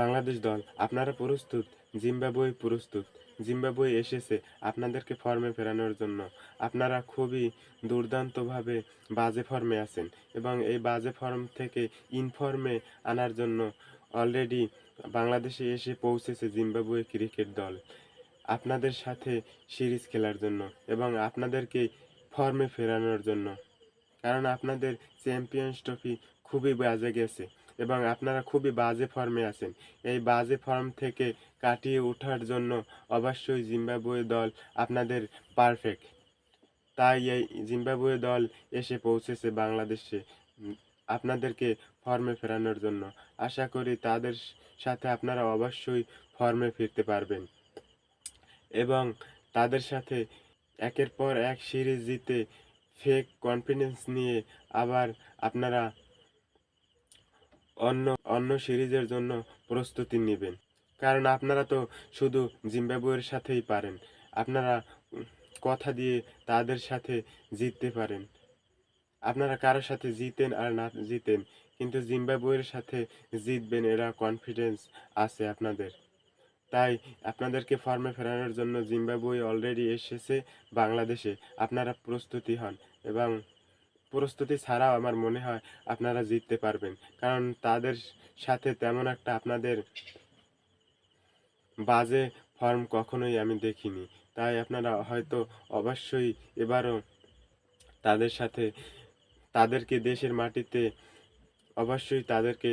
বাংলাদেশ দল, আপনারা প্রস্তুত? জিম্বাবুয়ে প্রস্তুত। জিম্বাবুয়ে এসেছে আপনাদেরকে ফর্মে ফেরানোর জন্য। আপনারা খুবই দুর্দান্তভাবে বাজে ফর্মে আছেন এবং এই বাজে ফর্ম থেকে ইনফর্মে আনার জন্য অলরেডি বাংলাদেশে এসে পৌঁছেছে জিম্বাবুয়ে ক্রিকেট দল। আপনাদের সাথে সিরিজ খেলার জন্য এবং আপনাদেরকে ফর্মে ফেরানোর জন্য। কারণ আপনাদের চ্যাম্পিয়ন্স ট্রফি খুবই বাজে গেছে। এবং আপনারা খুবই বাজে ফর্মে আছেন। এই বাজে ফর্ম থেকে কাটিয়ে ওঠার জন্য অবশ্যই জিম্বাবুয়ে দল আপনাদের পারফেক্ট। তাই এই জিম্বাবুয়ে দল এসে পৌঁছেছে বাংলাদেশে আপনাদেরকে ফর্মে ফেরানোর জন্য। আশা করি তাদের সাথে আপনারা অবশ্যই ফর্মে ফিরতে পারবেন। এবং তাদের সাথে একের পর এক সিরিজ জিতে ফেক কনফিডেন্স নিয়ে আবার আপনারা অন্য অন্য সিরিজের জন্য প্রস্তুতি নেবেন। কারণ আপনারা তো শুধু জিম্বাবুয়ের সাথেই পারেন। আপনারা কথা দিয়ে তাদের সাথে জিততে পারেন। আপনারা কারোর সাথে জিতেন আর না জিতেন, কিন্তু জিম্বাবুয়ের সাথে জিতবেন এরা কনফিডেন্স আছে আপনাদের। তাই আপনাদেরকে ফর্মে ফেরানোর জন্য জিম্বাবুয়ে অলরেডি এসেছে বাংলাদেশে। আপনারা প্রস্তুতি হন এবং প্রস্তুতি ছাড়াও আমার মনে হয় আপনারা জিততে পারবেন। কারণ তাদের সাথে তেমন একটা আপনাদের বাজে ফর্ম কখনোই আমি দেখিনি। তাই আপনারা হয়তো অবশ্যই এবারও তাদের সাথে, তাদেরকে দেশের মাটিতে অবশ্যই তাদেরকে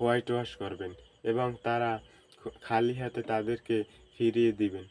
হোয়াইট ওয়াশ করবেন এবং তারা খালি হাতে তাদেরকে ফিরিয়ে দিবেন।